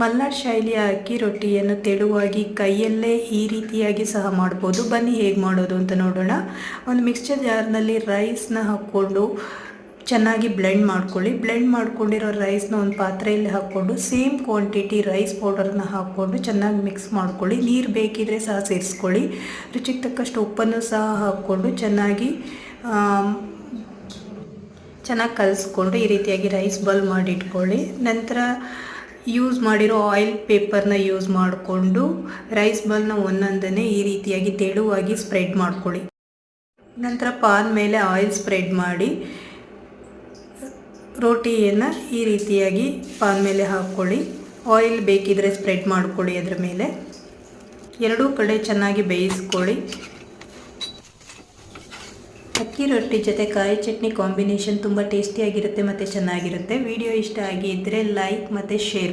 ಮಲ್ನಾಡ್ ಶೈಲಿಯ ಅಕ್ಕಿ ರೊಟ್ಟಿಯನ್ನು ತೆಳುವಾಗಿ ಕೈಯಲ್ಲೇ ಈ ರೀತಿಯಾಗಿ ಸಹ ಮಾಡ್ಬೋದು. ಬನ್ನಿ ಹೇಗೆ ಮಾಡೋದು ಅಂತ ನೋಡೋಣ. ಒಂದು ಮಿಕ್ಸ್ಚರ್ ಜಾರ್ನಲ್ಲಿ ರೈಸ್ನ ಹಾಕ್ಕೊಂಡು ಚೆನ್ನಾಗಿ ಬ್ಲೆಂಡ್ ಮಾಡ್ಕೊಳ್ಳಿ. ಬ್ಲೆಂಡ್ ಮಾಡ್ಕೊಂಡಿರೋ ರೈಸ್ನ ಒಂದು ಪಾತ್ರೆಯಲ್ಲಿ ಹಾಕ್ಕೊಂಡು ಸೇಮ್ ಕ್ವಾಂಟಿಟಿ ರೈಸ್ ಪೌಡರ್ನ ಹಾಕ್ಕೊಂಡು ಚೆನ್ನಾಗಿ ಮಿಕ್ಸ್ ಮಾಡ್ಕೊಳ್ಳಿ. ನೀರು ಬೇಕಿದ್ರೆ ಸಹ ಸೇರಿಸ್ಕೊಳ್ಳಿ. ರುಚಿಗೆ ತಕ್ಕಷ್ಟು ಉಪ್ಪನ್ನು ಸಹ ಹಾಕ್ಕೊಂಡು ಚೆನ್ನಾಗಿ ಚೆನ್ನಾಗಿ ಕಲಿಸ್ಕೊಂಡು ಈ ರೀತಿಯಾಗಿ ರೈಸ್ ಬಲ್ ಮಾಡಿಟ್ಕೊಳ್ಳಿ. ನಂತರ ಯೂಸ್ ಮಾಡಿರೋ ಆಯಿಲ್ ಪೇಪರ್ನ ಯೂಸ್ ಮಾಡಿಕೊಂಡು ರೈಸ್ ಬಾಲ್ನ ಒಂದೊಂದನ್ನೇ ಈ ರೀತಿಯಾಗಿ ತೆಳುವಾಗಿ ಸ್ಪ್ರೆಡ್ ಮಾಡ್ಕೊಳ್ಳಿ. ನಂತರ ಪಾನ್ ಮೇಲೆ ಆಯಿಲ್ ಸ್ಪ್ರೆಡ್ ಮಾಡಿ, ರೋಟಿಯನ್ನು ಈ ರೀತಿಯಾಗಿ ಪಾನ್ ಮೇಲೆ ಹಾಕ್ಕೊಳ್ಳಿ ಆಯಿಲ್ ಬೇಕಿದ್ರೆ ಸ್ಪ್ರೆಡ್ ಮಾಡ್ಕೊಳ್ಳಿ ಅದರ ಮೇಲೆ. ಎರಡೂ ಕಡೆ ಚೆನ್ನಾಗಿ ಬೇಯಿಸ್ಕೊಳ್ಳಿ. ಅಕ್ಕಿ ರೊಟ್ಟಿ ಜೊತೆ ಕಾಯಿ ಚಟ್ನಿ ಕಾಂಬಿನೇಷನ್ ತುಂಬ ಟೇಸ್ಟಿಯಾಗಿರುತ್ತೆ ಮತ್ತು ಚೆನ್ನಾಗಿರುತ್ತೆ. ವಿಡಿಯೋ ಇಷ್ಟ ಆಗಿದ್ದರೆ ಲೈಕ್ ಮತ್ತು ಶೇರ್